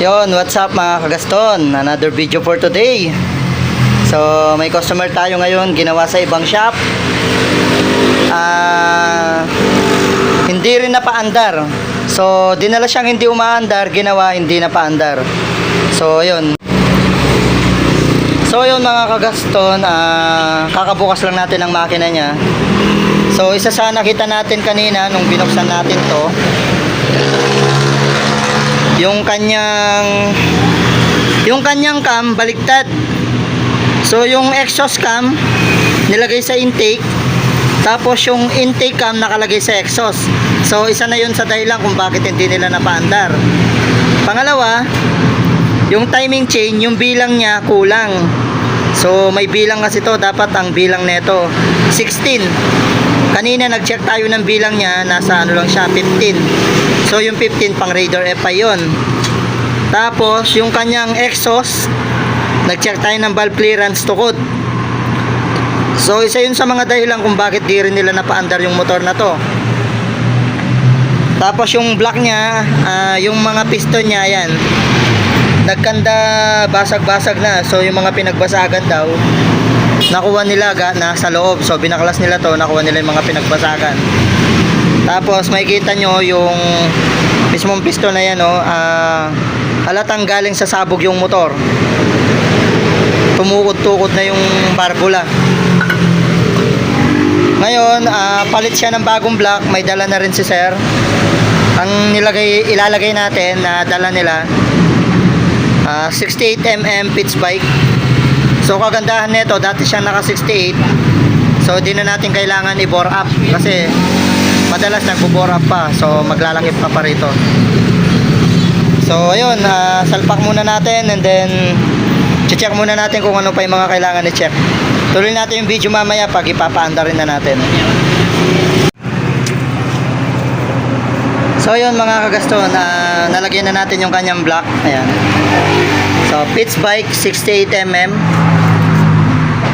Yon, what's up mga kagaston? Another video for today. So, may customer tayo ngayon, ginawa sa ibang shop. Ah, hindi rin napaandar. So, dinala siyang hindi umaandar, ginawa hindi napaandar. So, yun. So, yun mga kagaston, ah, kakabukas lang natin ang makina niya. So, isa sa nakita natin kanina nung binuksan natin to, yung kanyang yung kanyang cam baliktad. So yung exhaust cam nilagay sa intake. Tapos yung intake cam nakalagay sa exhaust. So isa na yun sa dahilan kung bakit hindi nila napaandar. Pangalawa yung timing chain yung bilang niya kulang. So may bilang kasi to. Dapat ang bilang nito 16 Kanina nag-check tayo ng bilang niya, nasa ano lang siya, 15. So yung 15 pang Raider FI yun. Tapos yung kanyang exhaust, nag-check tayo ng valve clearance tukod. So isa yun sa mga dahilan kung bakit di rin nila napaandar yung motor na to. Tapos yung block niya, ah, yung mga piston niya, yan. Nagkanda basag-basag na. So yung mga pinagbasagan daw, nakuha nila ga na sa loob. So binaklas nila to, nakuha nila yung mga pinagbasagan. Tapos makikita nyo yung mismong piston na yan, no, ah, halatang galing sa sabog yung motor. Tumukod-tukod na yung barbula. Ngayon, ah, palit siya ng bagong block, may dala na rin si sir. Ang nilagay, ilalagay natin na dala nila, ah, 68mm pitch bike. So kagandahan nito, dati siya naka 68. So di na natin kailangan i-bore up kasi madalas nagbo-bore up pa. So maglalakip pa pa rito. So ayun, ah, salpak muna natin and then check muna natin kung ano pa yung mga kailangan i-check. Tuloy natin yung video mamaya pag ipapaanda rin na natin. So yun mga kagaston, ah, nalagyan na natin yung kanyang block. Ayan. So pitch bike 68mm.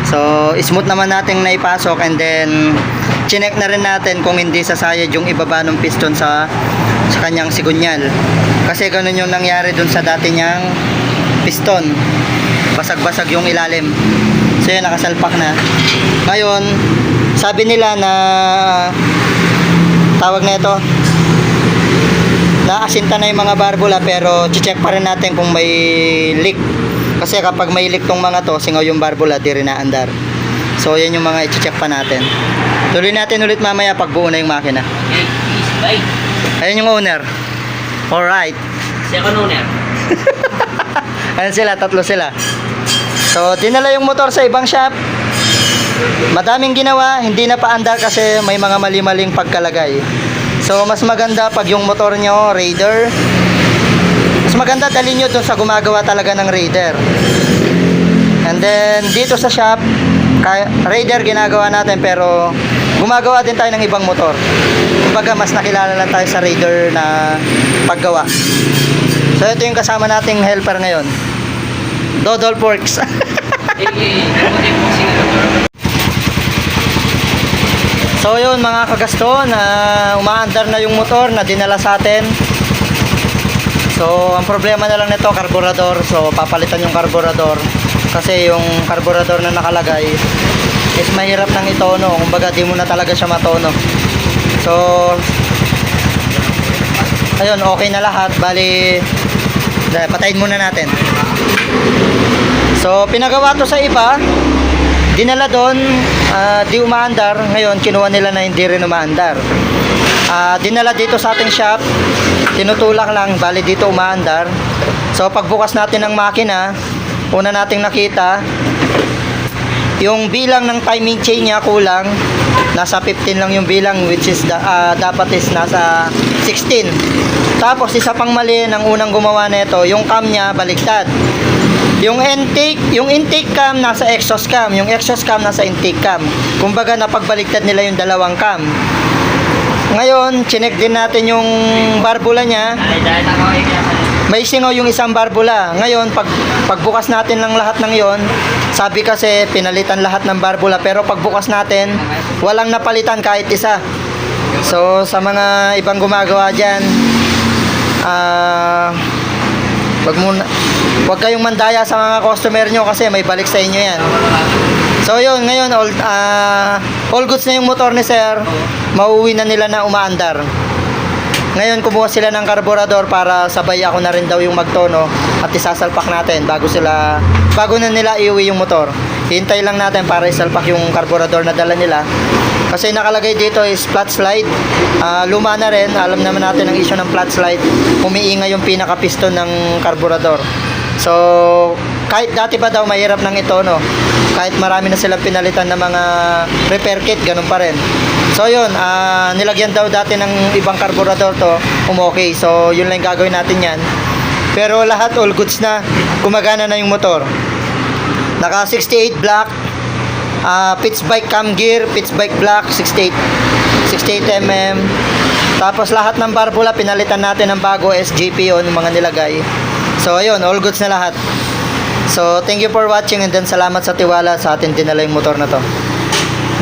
So smooth naman natin na ipasok and then chinek na rin natin kung hindi sasayad yung ibaba ng piston sa sa kanyang sigunyal. Kasi ganun yung nangyari dun sa dati niyang piston. Basag-basag yung ilalim. So yun, nakasalpak na. Ngayon, sabi nila na tawag na ito naasinta na yung mga barbula pero check pa rin natin kung may leak kasi kapag may leak tong mga to singaw yung barbula di rin naandar. So yan yung mga i-check pa natin. Tuloy natin ulit mamaya pag buo na yung makina. Ayun yung owner. Alright. Second owner. ayun sila tatlo sila. So dinala yung motor sa ibang shop. Madaming ginawa hindi na paandar kasi may mga mali-maling pagkalagay. So mas maganda pag yung motor nyo Raider maganda dalhin nyo dun sa gumagawa talaga ng Raider. And then dito sa shop Raider ginagawa natin pero gumagawa din tayo ng ibang motor. Kumbaga mas nakilala lang tayo sa Raider na paggawa. So ito yung kasama nating helper ngayon. Dodol Porks So yun mga kagaston, na umaandar na yung motor na dinala sa atin. So ang problema na lang nito karburador. So papalitan yung karburador kasi yung karburador na nakalagay is mahirap nang itono. Kumbaga di mo na talaga siya matono. So ayun, okay na lahat. Bali patayin muna natin. So pinagawa to sa iba, dinala doon, ah, di umaandar. Ngayon, kinuha nila na hindi rin umaandar. Ah, dinala dito sa ating shop, tinutulak lang, bali dito umaandar. So, pagbukas natin ng makina, una nating nakita, yung bilang ng timing chain niya kulang, nasa 15 lang yung bilang, which is da- ah, dapat is nasa 16. Tapos, isa pang mali ng unang gumawa nito, yung cam niya baliktad. Yung intake, yung intake cam nasa exhaust cam, yung exhaust cam nasa intake cam. Kumbaga napagbaliktad nila yung dalawang cam. Ngayon, chinek din natin yung barbula niya. May singaw yung isang barbula. Ngayon, pag pagbukas natin ng lahat ng yon, sabi kasi pinalitan lahat ng barbula pero pagbukas natin, walang napalitan kahit isa. So, sa mga ibang gumagawa diyan, ah Wag muna, wag kayong mandaya sa mga customer nyo kasi may balik sa inyo yan. So yun, ngayon all, ah, all goods na yung motor ni sir. Mauwi na nila na umaandar. Ngayon kumuha sila ng karburador para sabay ako na rin daw yung magtono at isasalpak natin bago sila bago na nila iuwi yung motor. Hintay lang natin para isalpak yung karburador na dala nila. Kasi nakalagay dito is flat slide. Ah, luma na rin, alam naman natin ang issue ng flat slide. Umiingay yung pinaka piston ng karburador. So, kahit dati pa daw mahirap ng ito, no? Kahit marami na silang pinalitan ng mga repair kit, ganun pa rin. So, yun, ah, nilagyan daw dati ng ibang karburador to, umokay. So, yun lang gagawin natin yan. Pero lahat all goods na, gumagana na yung motor. Naka 68 black, ah pitch bike cam gear, pitch bike black, 68, 68 mm. Tapos lahat ng barbula, pinalitan natin ng bago SGP yun, mga nilagay. So, ayun, all goods na lahat. So, thank you for watching and then salamat sa tiwala sa atin dinala yung motor na to.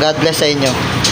God bless sa inyo.